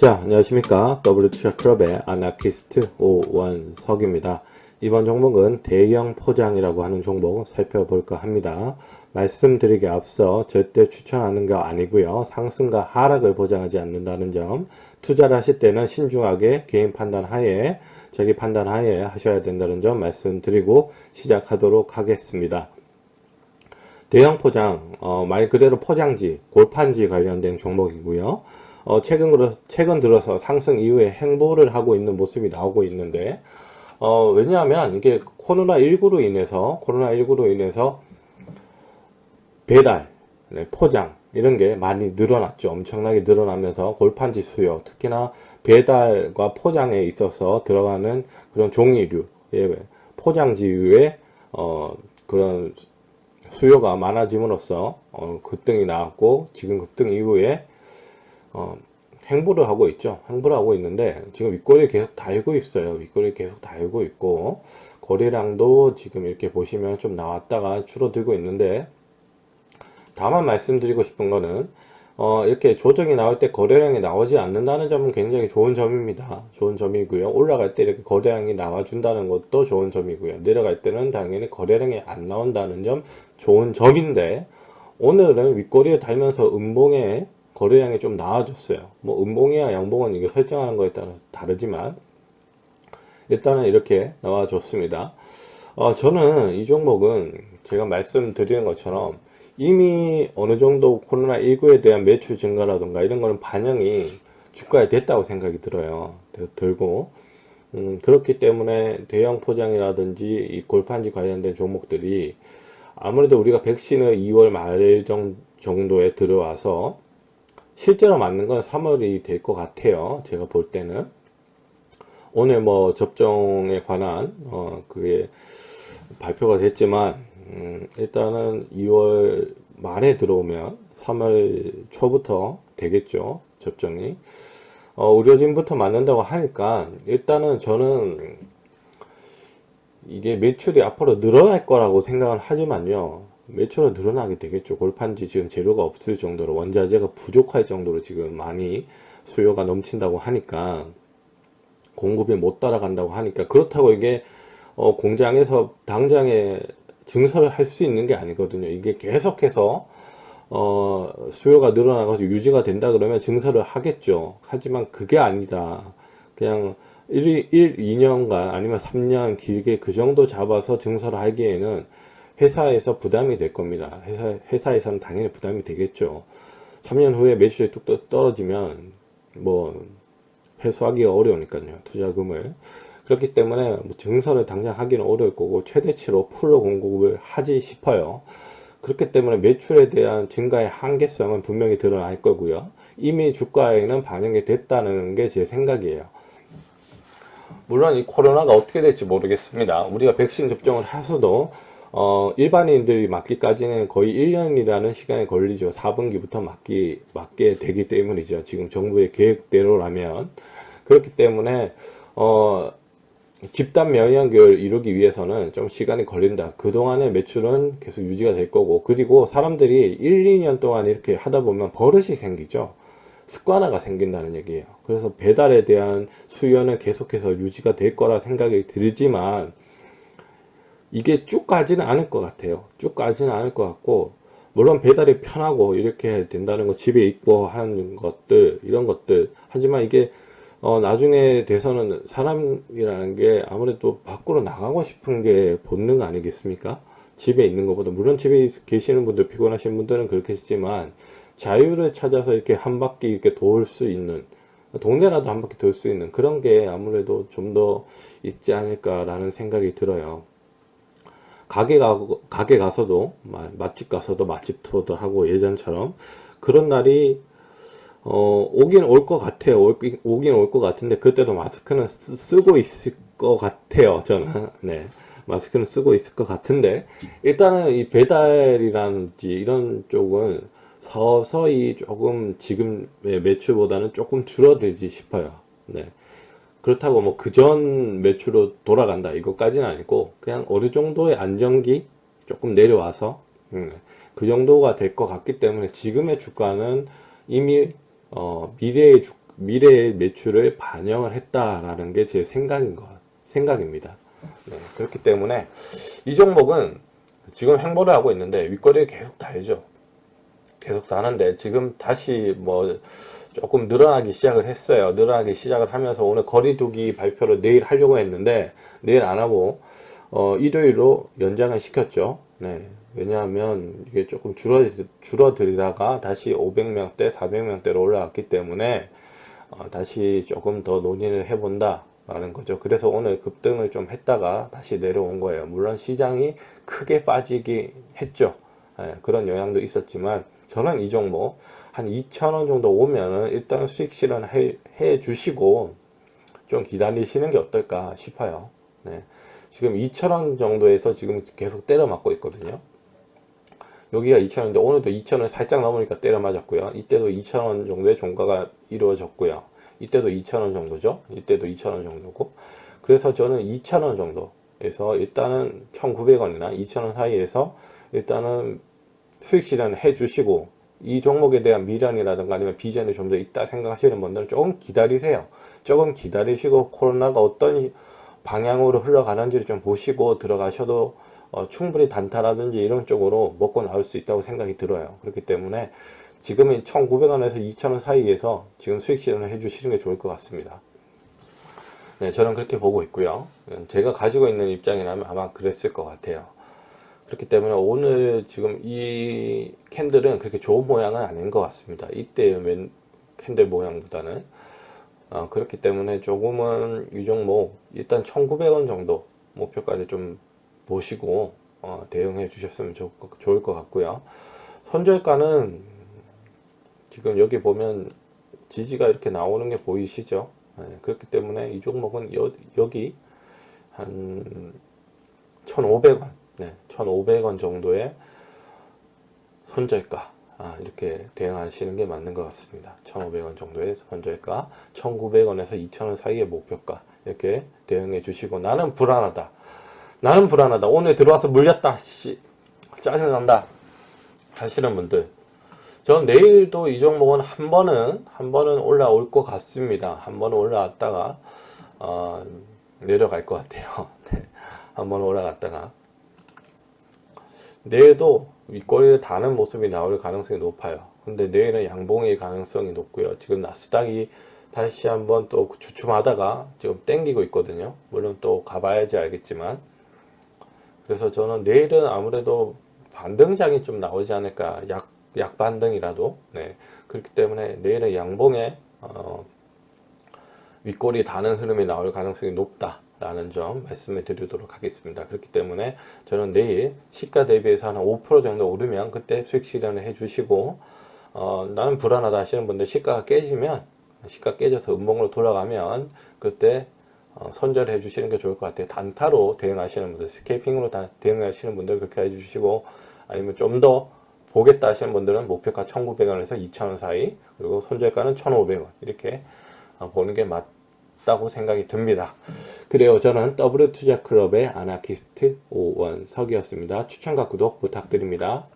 자, 안녕하십니까. WTR 클럽의 아나키스트 오원석입니다. 이번 종목은 대형 포장이라고 하는 종목 살펴볼까 합니다. 말씀드리기 앞서 절대 추천하는 거 아니고요. 상승과 하락을 보장하지 않는다는 점, 투자를 하실 때는 신중하게 개인 판단 하에, 자기 판단 하에 하셔야 된다는 점 말씀드리고 시작하도록 하겠습니다. 대형 포장, 어, 말 그대로 포장지, 골판지 관련된 종목이고요. 어, 최근, 들어, 최근 들어서 상승 이후에 행보를 하고 있는 모습이 나오고 있는데, 어, 왜냐하면 이게 코로나19로 인해서, 코로나19로 인해서 배달, 네, 포장, 이런 게 많이 늘어났죠. 엄청나게 늘어나면서 골판지 수요, 특히나 배달과 포장에 있어서 들어가는 그런 종이류, 예, 포장지류의, 어, 그런 수요가 많아짐으로써, 어, 급등이 나왔고, 지금 급등 이후에 어, 행보를 하고 있죠. 행보를 하고 있는데 지금 윗꼬리를 계속 달고 있어요. 윗꼬리를 계속 달고 있고 거래량도 지금 이렇게 보시면 좀 나왔다가 줄어들고 있는데 다만 말씀드리고 싶은 거는 어, 이렇게 조정이 나올 때 거래량이 나오지 않는다는 점은 굉장히 좋은 점입니다. 좋은 점이고요. 올라갈 때 이렇게 거래량이 나와준다는 것도 좋은 점이고요. 내려갈 때는 당연히 거래량이 안 나온다는 점 좋은 점인데 오늘은 윗꼬리에 달면서 음봉에 거래량이 좀 나아졌어요. 뭐 음봉이야 양봉은 이게 설정하는 거에 따라 다르지만 일단은 이렇게 나와줬습니다. 어, 저는 이 종목은 제가 말씀드리는 것처럼 이미 어느 정도 코로나19에 대한 매출 증가라든가 이런 거는 반영이 주가에 됐다고 생각이 들어요. 들고 음, 그렇기 때문에 대형 포장이라든지 이 골판지 관련된 종목들이 아무래도 우리가 백신을 2월 말 정도에 들어와서 실제로 맞는 건 3월이 될 것 같아요. 제가 볼 때는. 오늘 뭐 접종에 관한, 어, 그게 발표가 됐지만, 음, 일단은 2월 말에 들어오면 3월 초부터 되겠죠. 접종이. 어, 의료진부터 맞는다고 하니까, 일단은 저는 이게 매출이 앞으로 늘어날 거라고 생각은 하지만요. 매출은 늘어나게 되겠죠. 골판지 지금 재료가 없을 정도로 원자재가 부족할 정도로 지금 많이 수요가 넘친다고 하니까 공급이 못 따라간다고 하니까 그렇다고 이게 어 공장에서 당장에 증설을 할 수 있는 게 아니거든요. 이게 계속해서 어 수요가 늘어나가서 유지가 된다 그러면 증설을 하겠죠. 하지만 그게 아니다. 그냥 1, 1 2년간 아니면 3년 길게 그 정도 잡아서 증설을 하기에는 회사에서 부담이 될 겁니다. 회사, 회사에서는 당연히 부담이 되겠죠. 3년 후에 매출이 뚝 떨어지면 뭐 회수하기가 어려우니까요. 투자금을. 그렇기 때문에 뭐 증설을 당장 하기는 어려울 거고 최대치로 풀로 공급을 하지 싶어요. 그렇기 때문에 매출에 대한 증가의 한계성은 분명히 드러날 거고요. 이미 주가에는 반영이 됐다는 게 제 생각이에요. 물론 이 코로나가 어떻게 될지 모르겠습니다. 우리가 백신 접종을 해서도 어, 일반인들이 맞기까지는 거의 1년이라는 시간이 걸리죠. 4분기부터 맞기, 맞게 되기 때문이죠. 지금 정부의 계획대로라면. 그렇기 때문에, 어, 집단 면역을 이루기 위해서는 좀 시간이 걸린다. 그동안의 매출은 계속 유지가 될 거고, 그리고 사람들이 1, 2년 동안 이렇게 하다 보면 버릇이 생기죠. 습관화가 생긴다는 얘기예요. 그래서 배달에 대한 수요는 계속해서 유지가 될 거라 생각이 들지만, 이게 쭉 가지는 않을 것 같아요. 쭉 가지는 않을 것 같고, 물론 배달이 편하고 이렇게 된다는 거, 집에 있고 하는 것들, 이런 것들. 하지만 이게, 어, 나중에 돼서는 사람이라는 게 아무래도 밖으로 나가고 싶은 게 본능 아니겠습니까? 집에 있는 것보다. 물론 집에 계시는 분들, 피곤하신 분들은 그렇겠지만, 자유를 찾아서 이렇게 한 바퀴 이렇게 돌 수 있는, 동네라도 한 바퀴 돌 수 있는 그런 게 아무래도 좀 더 있지 않을까라는 생각이 들어요. 가게 가 가게 가서도 맛집 가서도 맛집 투어도 하고 예전처럼 그런 날이 어, 오긴 올 것 같아요. 오긴, 오긴 올 것 같은데 그때도 마스크는 쓰, 고 있을 것 같아요. 저는 네 마스크는 쓰고 있을 것 같은데 일단은 이 배달이라든지 이런 쪽은 서서히 조금 지금의 매출보다는 조금 줄어들지 싶어요. 네. 그렇다고 뭐 그전 매출로 돌아간다 이것까지는 아니고 그냥 어느 정도의 안정기 조금 내려와서 음, 그 정도가 될 것 같기 때문에 지금의 주가는 이미 어, 미래의 주, 미래의 매출을 반영을 했다라는 게 제 생각인 것 생각입니다. 네, 그렇기 때문에 이 종목은 지금 횡보를 하고 있는데 윗거리를 계속 달죠. 계속 다는데 지금 다시 뭐 조금 늘어나기 시작을 했어요. 늘어나기 시작을 하면서 오늘 거리두기 발표를 내일 하려고 했는데 내일 안 하고 어, 일요일로 연장을 시켰죠. 네. 왜냐하면 이게 조금 줄어, 줄어들다가 다시 500명대, 400명대로 올라왔기 때문에 어, 다시 조금 더 논의를 해본다. 라는 거죠. 그래서 오늘 급등을 좀 했다가 다시 내려온 거예요. 물론 시장이 크게 빠지기 했죠. 예, 그런 영향도 있었지만 저는 이 종목 한 2,000원 정도 오면은 일단 수익 실현 해, 해 주시고 좀 기다리시는 게 어떨까 싶어요. 네. 지금 2,000원 정도에서 지금 계속 때려 맞고 있거든요. 여기가 2,000원인데 오늘도 2,000원 살짝 넘으니까 때려 맞았고요. 이때도 2,000원 정도의 종가가 이루어졌고요. 이때도 2,000원 정도죠. 이때도 2,000원 정도고. 그래서 저는 2,000원 정도에서 일단은 1,900원이나 2,000원 사이에서 일단은 수익 실현 해 주시고 이 종목에 대한 미련이라든가 아니면 비전이 좀 더 있다 생각하시는 분들은 조금 기다리세요. 조금 기다리시고 코로나가 어떤 방향으로 흘러가는지를 좀 보시고 들어가셔도 어, 충분히 단타라든지 이런 쪽으로 먹고 나올 수 있다고 생각이 들어요. 그렇기 때문에 지금은 1,900원에서 2,000원 사이에서 지금 수익 실현을 해주시는 게 좋을 것 같습니다. 네, 저는 그렇게 보고 있고요. 제가 가지고 있는 입장이라면 아마 그랬을 것 같아요. 그렇기 때문에 오늘 지금 이 캔들은 그렇게 좋은 모양은 아닌 것 같습니다. 이때의 맨 캔들 모양보다는. 어, 그렇기 때문에 조금은 이 종목 일단 1,900원 정도 목표까지 좀 보시고 어, 대응해 주셨으면 좋, 좋을 것 같고요. 선절가는 지금 여기 보면 지지가 이렇게 나오는 게 보이시죠? 네, 그렇기 때문에 이 종목은 여, 여기 한 1,500원, 네, 1,500원 정도의 손절가 아, 이렇게 대응하시는 게 맞는 것 같습니다. 1,500원 정도의 손절가, 1,900원에서 2,000원 사이의 목표가 이렇게 대응해 주시고 나는 불안하다. 나는 불안하다. 오늘 들어와서 물렸다. 씨, 짜증난다. 하시는 분들 전 내일도 이 종목은 한 번은 한 번은 올라올 것 같습니다. 한 번은 올라왔다가 어, 내려갈 것 같아요. 네. 한번 올라갔다가 내일도 윗꼬리를 다는 모습이 나올 가능성이 높아요. 근데 내일은 양봉의 가능성이 높고요. 지금 나스닥이 다시 한번 또 주춤하다가 지금 땡기고 있거든요. 물론 또 가봐야지 알겠지만 그래서 저는 내일은 아무래도 반등장이 좀 나오지 않을까 약 약반등이라도 네 그렇기 때문에 내일은 양봉에 어, 윗골이 다는 흐름이 나올 가능성이 높다 라는 점 말씀을 드리도록 하겠습니다. 그렇기 때문에 저는 내일 시가 대비해서 한 5% 정도 오르면 그때 수익 실현을 해주시고 어, 나는 불안하다 하시는 분들 시가가 깨지면 시가 깨져서 음봉으로 돌아가면 그때 어, 선절해 주시는 게 좋을 것 같아요. 단타로 대응하시는 분들, 스케이핑으로 다 대응하시는 분들 그렇게 해주시고 아니면 좀 더 보겠다 하시는 분들은 목표가 1,900원에서 2,000원 사이 그리고 손절가는 1,500원 이렇게 어, 보는 게 맞 다고 생각이 듭니다. 그래요. 저는 W 투자클럽의 아나키스트 오원석이었습니다. 추천과 구독 부탁드립니다.